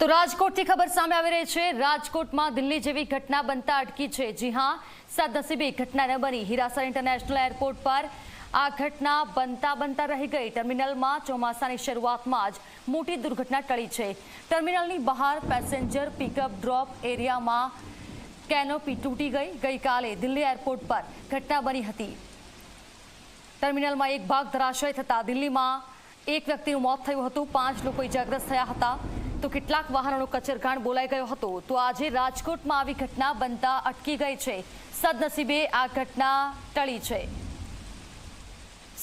તો રાજકોટથી ખબર સામે આવી રહી છે, રાજકોટમાં દિલ્હી જેવી ઘટના બનતા અટકી છે. જી હા, સદનસીબે ઘટના ન બની હીરાસર ઇન્ટરનેશનલ એરપોર્ટ પર આ ઘટના બનતા બનતા રહી ગઈ. ટર્મિનલમાં ચોમાસાની શરૂઆતમાં જ મોટી દુર્ઘટના ટળી છે. ટર્મિનલની બહાર પેસેન્જર પિકઅપ ડ્રોપ એરિયામાં કેનોપી તૂટી ગઈ. ગઈકાલે દિલ્હી એરપોર્ટ પર ઘટના બની હતી. ટર્મિનલમાં એક ભાગ ધરાશય થતાં દિલ્હીમાં એક વ્યક્તિનું મોત થયું હતું. પાંચ લોકો ઇજાગ્રસ્ત થયા હતા. તો કેટલાક વાહનોનો કચરઘાણ બોલાઈ ગયો હતો. તો આજે રાજકોટમાં આવી ઘટના બનતા અટકી ગઈ છે. સદનસીબે આ ઘટના ટળી છે.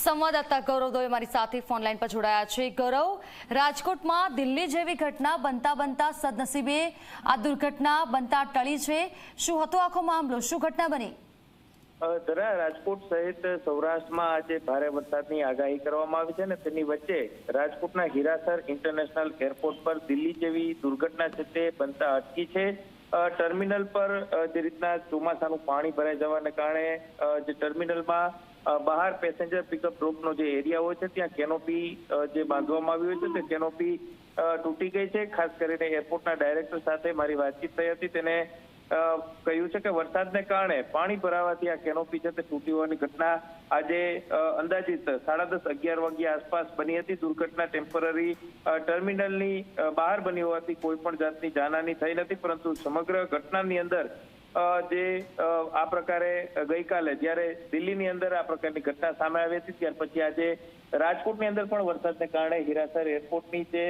સંવાદદાતા ગૌરવ દવે મારી સાથે ફોન લાઈન પર જોડાયા છે. ગૌરવ, રાજકોટમાં દિલ્હી જેવી ઘટના બનતા બનતા સદનસીબે આ દુર્ઘટના બનતા ટળી છે. શું હતો આખો મામલો? શું ઘટના બની? ધરા રાજકોટ સહિત સૌરાષ્ટ્રમાં આજે ભારે વરસાદની આગાહી કરવામાં આવી છે ને તેની વચ્ચે રાજકોટના હીરાસર ઇન્ટરનેશનલ એરપોર્ટ પર દિલ્હી જેવી દુર્ઘટના છે તે બનતા અટકી છે. ટર્મિનલ પર જે રીતના ચોમાસાનું પાણી ભરાઈ જવાને કારણે જે ટર્મિનલમાં બહાર પેસેન્જર પિકઅપ ડ્રોપનો જે એરિયા હોય છે ત્યાં કેનોપી જે બાંધવામાં આવી છે તે કેનોપી તૂટી ગઈ છે. ખાસ કરીને એરપોર્ટના ડાયરેક્ટર સાથે મારી વાતચીત થઈ હતી. તેને કહ્યું છે કે વરસાદને કારણે પાણી ભરાવાથી આ કેનોપી છે તે તૂટી હોવાની ઘટના આજે અંદાજિત સાડા દસ અગિયાર વાગ્યા આસપાસ બની હતી. દુર્ઘટના ટેમ્પરરી ટર્મિનલની બહાર બની હોવાથી કોઈ પણ જાતની જાનહાની થઈ નથી, પરંતુ સમગ્ર ઘટનાની અંદર જે આ પ્રકારે ગઈકાલે જ્યારે દિલ્હીની અંદર આ પ્રકારની ઘટના સામે આવી હતી, ત્યાર પછી આજે રાજકોટની અંદર પણ વરસાદને કારણે હીરાસર એરપોર્ટની જે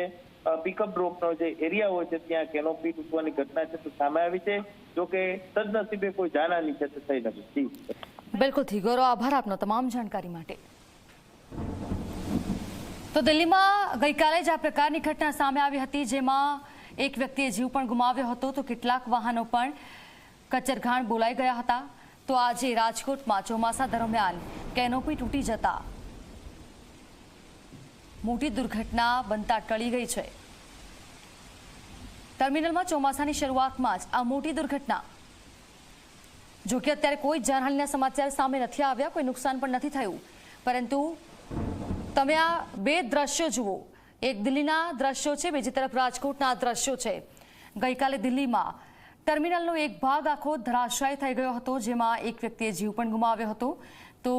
પિકઅપ ડ્રોપનો જે એરિયા હોય છે, ત્યાં કેનોપી તૂટવાની ઘટના છે, તો સામે આવી છે. જો કે સદનસીબે કોઈ જાનહાની છે થઈ નથી જી. બિલકુલથી ગૌરવ આભાર આપનો તમામ જાણકારી માટે. તો દિલ્હીમાં ગઈકાલે જ આ પ્રકારની ઘટના સામે આવી હતી, જેમાં એક વ્યક્તિએ જીવ પણ ગુમાવ્યો હતો. તો કેટલાક વાહનો પણ કચરઘાણ બોલાઈ ગયા હતા. તો આજે રાજકોટમાં ચોમાસા દરમિયાન કેનોપી તૂટી જતા મોટી દુર્ઘટના બનતા ટળી ગઈ છે. ટર્મિનલમાં ચોમાસાની શરૂઆતમાં જ આ મોટી દુર્ઘટના. જો કે અત્યારે કોઈ જાનહાનિના સમાચાર સામે નથી આવ્યા, કોઈ નુકસાન પણ નથી થયું. પરંતુ તમે આ બે દ્રશ્યો જુઓ. એક દિલ્હીના દ્રશ્યો છે, બીજી તરફ રાજકોટના દ્રશ્યો છે. ગઈકાલે દિલ્હીમાં ટર્મિનલનો એક ભાગ આખો ધરાશાય થઈ ગયો હતો, જેમાં એક વ્યક્તિએ જીવ પણ ગુમાવ્યો હતો. તો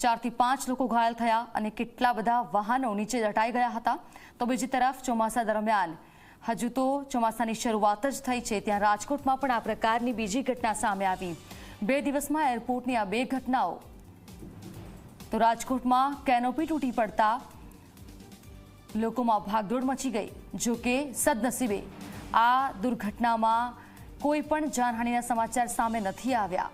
ચારથી પાંચ લોકો ઘાયલ થયા અને કેટલા બધા વાહનો નીચે દટાઈ ગયા હતા. તો બીજી તરફ ચોમાસા દરમિયાન હજુ તો ચોમાસાની શરૂઆત જ થઈ છે. ત્યાં રાજકોટમાં પણ આ પ્રકારની બીજી ઘટના સામે આવી. બે દિવસમાં એરપોર્ટની આ બે ઘટનાઓ. તો રાજકોટમાં કેનોપી તૂટી પડતા લોકોમાં ભાગદોડ મચી ગઈ, જો કે સદનસીબે આ દુર્ઘટનામાં કોઈ પણ જાનહાનિના સમાચાર સામે નથી આવ્યા.